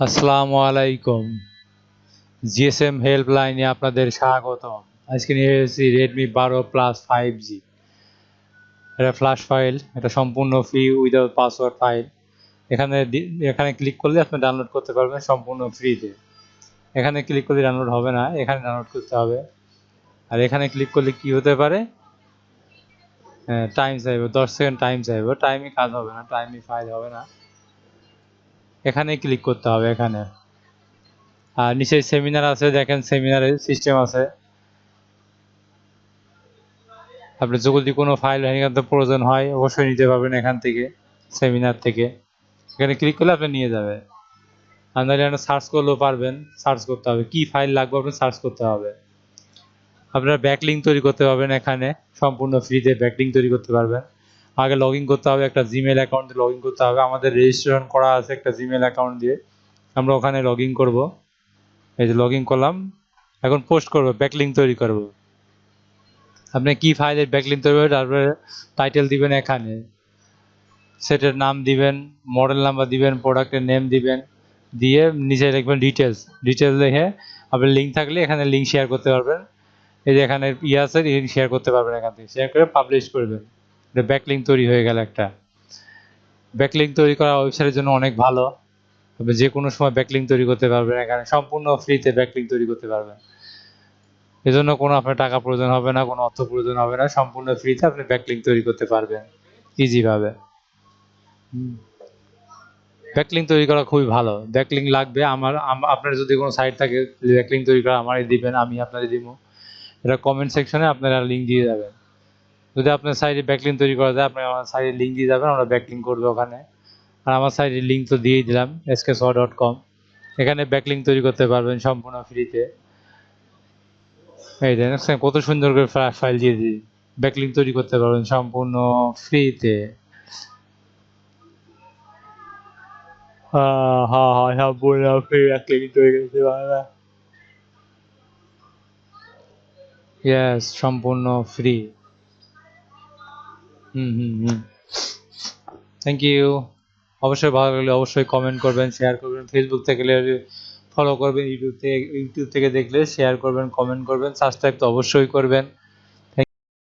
আসসালামু আলাইকুম। জিএসএম হেল্পলাইনে আপনাদের স্বাগত আজকে নিয়ে এসেছি রেডমি বারো প্লাস ফাইভ জি এটা ফ্ল্যাশ ফাইল এটা সম্পূর্ণ ফ্রি উইদাউট পাসওয়ার্ড ফাইল এখানে এখানে ক্লিক করলে আপনি ডাউনলোড করতে পারবেন সম্পূর্ণ ফ্রিতে এখানে ক্লিক করলে ডাউনলোড হবে না, এখানে ডাউনলোড করতে হবে। আর এখানে ক্লিক করলে কি হতে পারে? টাইম চাইবে, দশ সেকেন্ড টাইম চাইবে। টাইমে কাজ হবে না টাইমে ফাইল হবে না। এখানে ক্লিক করতে হবে, এখানে। আর নিচে সেমিনার আছে, দেখেন সেমিনারের সিস্টেম আছে। আপনি যদি কোনো ফাইল এখান প্রয়োজন হয়, অবশ্যই নিতে পারবেন এখান থেকে সেমিনার থেকে। এখানে ক্লিক করলে আপনি নিয়ে যাবে। এখানে সার্চ করলেও পারবেন সার্চ করতে হবে। কি ফাইল লাগবে আপনি সার্চ করতে হবে। আপনারা ব্যাকলিং তৈরি করতে পারবেন এখানে, সম্পূর্ণ ফ্রিতে ব্যাকলিং তৈরি করতে পারবেন। আগে লগ করতে হবে, একটা জিমেল অ্যাকাউন্টে লগ ইন করতে হবে। আমাদের রেজিস্ট্রেশন করা আছে একটা জিমেল অ্যাকাউন্ট দিয়ে। আমরা ওখানে লগ ইন করব। এই যে লগ করলাম। এখন পোস্ট করব ব্যাকলিং তৈরি করব। আপনি কি ফাইলের ব্যাকলিং তৈরি করবেন? তারপরে টাইটেল দিবেন এখানে। সেটের নাম দিবেন মডেল নাম্বার দিবেন প্রোডাক্টের নেম দিবেন। দিয়ে নিচে লিখবেন ডিটেলস ডিটেলস লিখে আপনার লিঙ্ক থাকলে এখানে লিঙ্ক শেয়ার করতে পারবেন। এই যে এখানে ইয়ে আছে লিঙ্ক শেয়ার করতে পারবেন এখান থেকে। শেয়ার করে পাবলিশ করবেন। এটা ব্যাকলিং তৈরি হয়ে গেল একটা। ব্যাকলিং তৈরি করা ওয়েবসাইটের জন্য অনেক ভালো। আপনি যে কোনো সময় ব্যাকলিং তৈরি করতে পারবেন এখানে সম্পূর্ণ ফ্রিতে ব্যাকলিং তৈরি করতে পারবেন এজন্য কোনো আপনার টাকা প্রয়োজন হবে না, কোনো অর্থ প্রয়োজন হবে না, সম্পূর্ণ ফ্রিতে আপনি ব্যাকলিং তৈরি করতে পারবেন ইজি ভাবে ব্যাকলিং তৈরি করা খুবই ভালো। ব্যাকলিং লাগবে, আমার আপনার যদি কোনো সাইট থাকে ব্যাকলিং তৈরি করা আমারই দিবেন, আমি আপনাদের দিব। এটা কমেন্ট সেকশনে আপনারা লিঙ্ক দিয়ে যাবেন। যদি আপনার সাইডে ব্যাকলিং তৈরি করা যায়, আপনি আমার সাইডে লিঙ্ক দিয়ে যাবেন, আমরা ব্যাকলিং করব ওখানে। আর আমার সাইডে লিঙ্ক তো দিয়েই দিলাম এসকে ডট কম এখানে ব্যাকলিং তৈরি করতে পারবেন সম্পূর্ণ ফ্রিতে এই দেখেন কত সুন্দর করে ফাইল দিয়ে দিই ব্যাকলিং তৈরি করতে পারবেন সম্পূর্ণ ফ্রিতে হ্যাঁ হ্যাঁ হ্যাঁ ফ্রি ইয়েস সম্পূর্ণ ফ্রি হুম হুম হুম। থ্যাংক ইউ অবশ্যই ভালো লাগলে অবশ্যই কমেন্ট করবেন শেয়ার করবেন। ফেসবুক থেকে ফলো করবেন ইউটিউব থেকে ইউটিউব থেকে দেখলে শেয়ার করবেন কমেন্ট করবেন সাবস্ক্রাইব তো অবশ্যই করবেন।